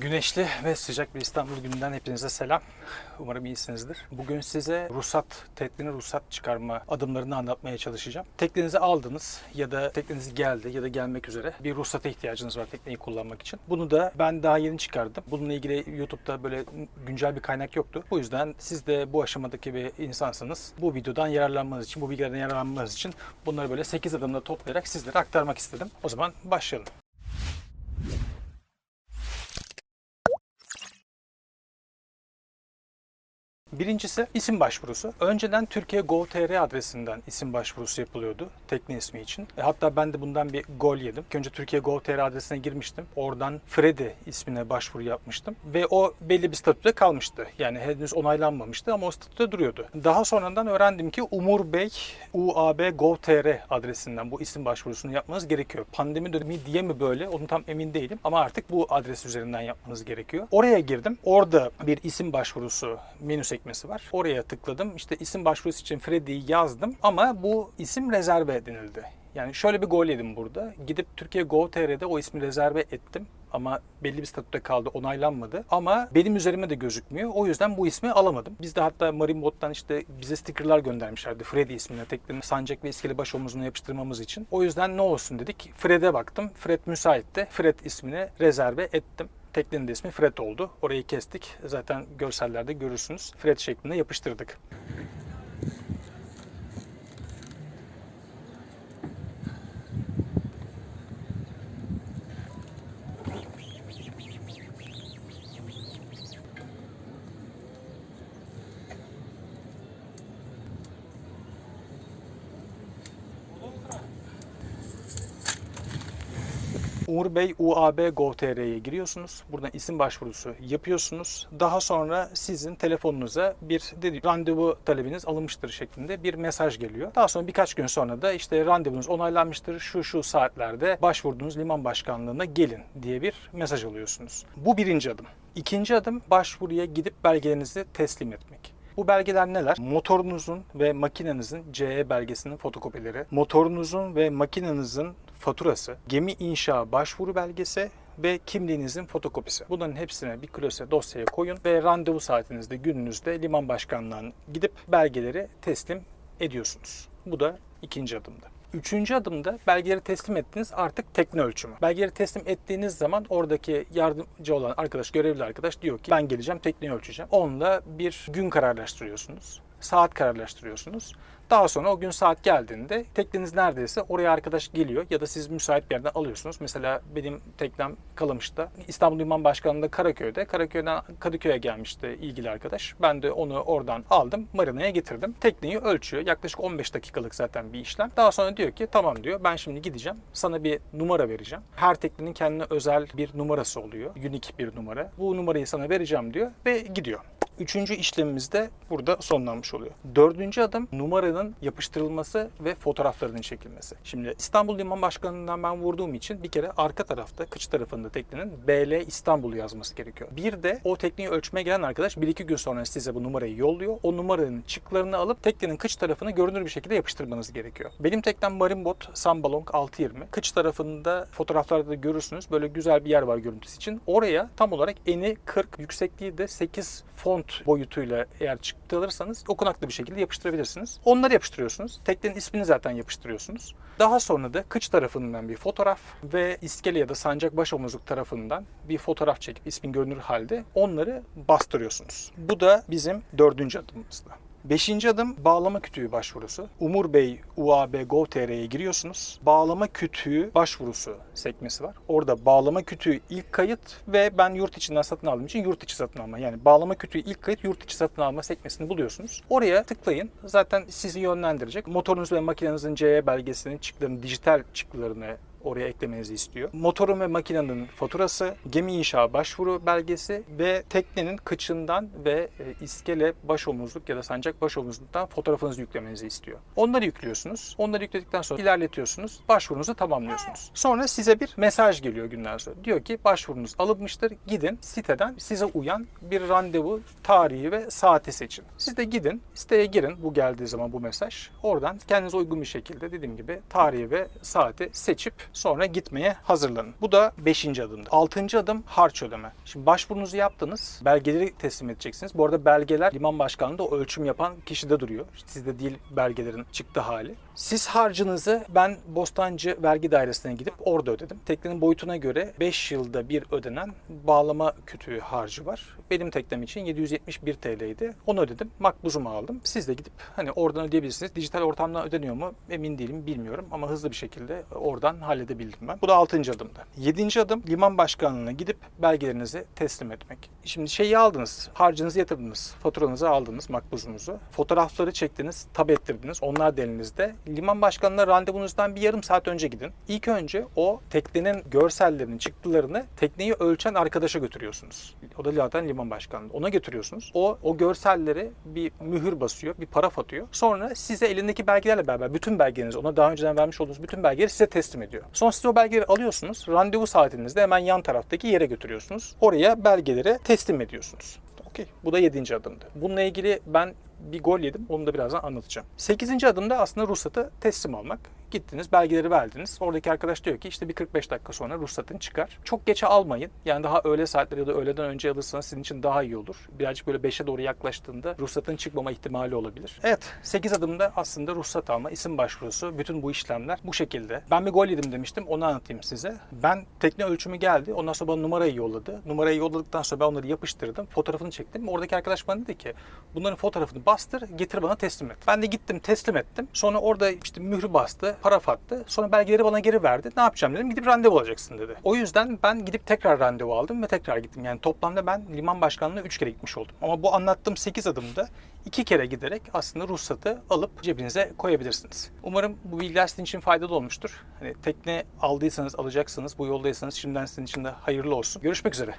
Güneşli ve sıcak bir İstanbul gününden hepinize selam. Umarım iyisinizdir. Bugün size ruhsat, teknene ruhsat çıkarma adımlarını anlatmaya çalışacağım. Teknenizi aldınız ya da tekneniz geldi ya da gelmek üzere bir ruhsata ihtiyacınız var tekneyi kullanmak için. Bunu da ben daha yeni çıkardım. Bununla ilgili YouTube'da böyle güncel bir kaynak yoktu. Bu yüzden siz de bu aşamadaki bir insansınız. Bu videodan yararlanmanız için, bu bilgilerden yararlanmanız için bunları böyle 8 adımda toplayarak sizlere aktarmak istedim. O zaman başlayalım. Birincisi isim başvurusu. Önceden Türkiye Gov.tr adresinden isim başvurusu yapılıyordu tekne ismi için. E, hatta ben de bundan bir gol yedim. Önce Türkiye Gov.tr adresine girmiştim. Oradan Freddy ismine başvuru yapmıştım. Ve o belli bir statüde kalmıştı. Yani henüz onaylanmamıştı ama o statüde duruyordu. Daha sonradan öğrendim ki Umur Bey UAB Gov.tr adresinden bu isim başvurusunu yapmanız gerekiyor. Pandemi dönemi diye mi böyle onu tam emin değilim. Ama artık bu adres üzerinden yapmanız gerekiyor. Oraya girdim. Orada bir isim başvurusu menü sekmesi var. Oraya tıkladım. İşte isim başvurusu için Freddy'yi yazdım ama bu isim rezerve edildi. Yani şöyle bir gol yedim burada. Gidip Türkiye Gov.tr'de o ismi rezerve ettim ama belli bir statüde kaldı, onaylanmadı. Ama benim üzerime de gözükmüyor. O yüzden bu ismi alamadım. Biz de hatta Marinbot'tan işte bize stickerlar göndermişlerdi. Freddy ismine teknenin sancak ve iskele baş omuzuna yapıştırmamız için. O yüzden ne olsun dedik. Fred'e baktım. Fred müsaitti. Fred ismini rezerve ettim. Teknenin de ismi Fred oldu. Orayı kestik. Zaten görsellerde görürsünüz. Fred şeklinde yapıştırdık. Uğur Bey UAB Gov.tr'ye giriyorsunuz. Buradan isim başvurusu yapıyorsunuz. Daha sonra sizin telefonunuza bir dedi, randevu talebiniz alınmıştır şeklinde bir mesaj geliyor. Daha sonra birkaç gün sonra da işte randevunuz onaylanmıştır. Şu şu saatlerde başvurduğunuz liman başkanlığına gelin diye bir mesaj alıyorsunuz. Bu birinci adım. İkinci adım başvuruya gidip belgelerinizi teslim etmek. Bu belgeler neler? Motorunuzun ve makinenizin CE belgesinin fotokopileri, motorunuzun ve makinenizin faturası, gemi inşa başvuru belgesi ve kimliğinizin fotokopisi. Bunların hepsini bir klose dosyaya koyun ve randevu saatinizde, gününüzde liman başkanlığına gidip belgeleri teslim ediyorsunuz. Bu da ikinci adımda. Üçüncü adımda belgeleri teslim ettiniz artık tekne ölçümü. Belgeleri teslim ettiğiniz zaman oradaki yardımcı olan arkadaş, görevli arkadaş diyor ki ben geleceğim tekneyi ölçeceğim. Onunla bir gün kararlaştırıyorsunuz. Saat kararlaştırıyorsunuz. Daha sonra o gün saat geldiğinde tekneniz neredeyse oraya arkadaş geliyor ya da siz müsait bir yerden alıyorsunuz. Mesela benim teknem Kalamış'ta. İstanbul Liman Başkanlığı'nda Karaköy'de. Karaköy'den Kadıköy'e gelmişti ilgili arkadaş. Ben de onu oradan aldım. Marina'ya getirdim. Tekneyi ölçüyor. Yaklaşık 15 dakikalık zaten bir işlem. Daha sonra diyor ki tamam diyor ben şimdi gideceğim. Sana bir numara vereceğim. Her teknenin kendine özel bir numarası oluyor. Unique bir numara. Bu numarayı sana vereceğim diyor ve gidiyor. Üçüncü işlemimiz de burada sonlanmış oluyor. Dördüncü adım numaranın yapıştırılması ve fotoğraflarının çekilmesi. Şimdi İstanbul Liman Başkanlığı'ndan ben vurduğum için bir kere arka tarafta, kıç tarafında teknenin BL İstanbul yazması gerekiyor. Bir de o tekneyi ölçmeye gelen arkadaş bir iki gün sonra size bu numarayı yolluyor. O numaranın çıklarını alıp teknenin kıç tarafını görünür bir şekilde yapıştırmanız gerekiyor. Benim teknem Marinbot Sambalong 620. Kıç tarafında fotoğraflarda da görürsünüz. Böyle güzel bir yer var görüntüsü için. Oraya tam olarak eni 40, yüksekliği de 8 font boyutuyla eğer çıktı alırsanız okunaklı bir şekilde yapıştırabilirsiniz. Onları yapıştırıyorsunuz. Teknenin ismini zaten yapıştırıyorsunuz. Daha sonra da kıç tarafından bir fotoğraf ve iskele ya da sancak baş omuzluk tarafından bir fotoğraf çekip ismin görünür halde onları bastırıyorsunuz. Bu da bizim dördüncü adımımızda. Beşinci adım bağlama kütüğü başvurusu. Umur Bey UAB Gov.tr'ye giriyorsunuz. Bağlama kütüğü başvurusu sekmesi var. Orada bağlama kütüğü ilk kayıt ve ben yurt içinden satın aldığım için yurt içi satın alma. Yani bağlama kütüğü ilk kayıt yurt içi satın alma sekmesini buluyorsunuz. Oraya tıklayın. Zaten sizi yönlendirecek. Motorunuz ve makinenizin CE belgesinin çıktılarını, dijital çıktılarını oraya eklemenizi istiyor. Motorun ve makinenin faturası, gemi inşa başvuru belgesi ve teknenin kıçından ve e, iskele baş omuzluk ya da sancak baş omuzluktan fotoğrafınızı yüklemenizi istiyor. Onları yüklüyorsunuz. Onları yükledikten sonra ilerletiyorsunuz. Başvurunuzu tamamlıyorsunuz. Sonra size bir mesaj geliyor günden sonra. Diyor ki başvurunuz alınmıştır. Gidin siteden size uyan bir randevu tarihi ve saati seçin. Siz de gidin siteye girin bu geldiği zaman bu mesaj. Oradan kendinize uygun bir şekilde dediğim gibi tarihi ve saati seçip Sonra gitmeye hazırlanın. Bu da 5. adımdı. 6. adım harç ödeme. Şimdi başvurunuzu yaptınız. Belgeleri teslim edeceksiniz. Bu arada belgeler liman başkanlığında o ölçüm yapan kişide duruyor. Sizde değil belgelerin çıktı hali. Siz harcınızı ben Bostancı Vergi Dairesi'ne gidip orada ödedim. Teknenin boyutuna göre 5 yılda bir ödenen bağlama kütüğü harcı var. Benim teknem için 771 TL'ydi. Onu ödedim. Makbuzumu aldım. Siz de gidip hani oradan ödeyebilirsiniz. Dijital ortamdan ödeniyor mu emin değilim bilmiyorum ama hızlı bir şekilde oradan halledebildim ben. Bu da 6. adımdı. 7. adım liman başkanlığına gidip belgelerinizi teslim etmek. Şimdi şeyi aldınız, harcınızı yatırdınız, faturanızı aldınız, makbuzunuzu. Fotoğrafları çektiniz, tab ettirdiniz. Onlar da elinizde. Liman başkanına randevunuzdan bir yarım saat önce gidin. İlk önce o teknenin görsellerinin çıktılarını tekneyi ölçen arkadaşa götürüyorsunuz. O da zaten liman başkanlığı. Ona götürüyorsunuz. O o görselleri bir mühür basıyor, bir paraf atıyor. Sonra size elindeki belgelerle beraber bütün belgelerinizi, ona daha önceden vermiş olduğunuz bütün belgeleri size teslim ediyor. Sonra siz o belgeleri alıyorsunuz. Randevu saatinizde hemen yan taraftaki yere götürüyorsunuz. Oraya belgeleri teslim ediyorsunuz. Okey. Bu da 7. adımdı. Bununla ilgili ben bir gol yedim. Onu da birazdan anlatacağım. 8. adımda aslında ruhsatı teslim almak. Gittiniz, belgeleri verdiniz. Oradaki arkadaş diyor ki işte bir 45 dakika sonra ruhsatın çıkar. Çok geçe almayın. Yani daha öğle saatleri ya da öğleden önce alırsanız sizin için daha iyi olur. Birazcık böyle 5'e doğru yaklaştığında ruhsatın çıkmama ihtimali olabilir. Evet, 8 adımda aslında ruhsat alma, isim başvurusu, bütün bu işlemler bu şekilde. Ben bir gol yedim demiştim, onu anlatayım size. Ben tekne ölçümü geldi. Ondan sonra bana numarayı yolladı. Numarayı yolladıktan sonra ben onları yapıştırdım. Fotoğrafını çektim. Oradaki arkadaş bana dedi ki bunların fotoğrafını bastır, getir bana teslim et. Ben de gittim teslim ettim. Sonra orada işte mührü bastı, paraf attı. Sonra belgeleri bana geri verdi. Ne yapacağım dedim. Gidip randevu alacaksın dedi. O yüzden ben gidip tekrar randevu aldım ve tekrar gittim. Yani toplamda ben liman başkanlığına 3 kere gitmiş oldum. Ama bu anlattığım 8 adımda 2 kere giderek aslında ruhsatı alıp cebinize koyabilirsiniz. Umarım bu bilgiler sizin için faydalı olmuştur. Hani tekne aldıysanız alacaksınız, bu yoldaysanız şimdiden sizin için de hayırlı olsun. Görüşmek üzere.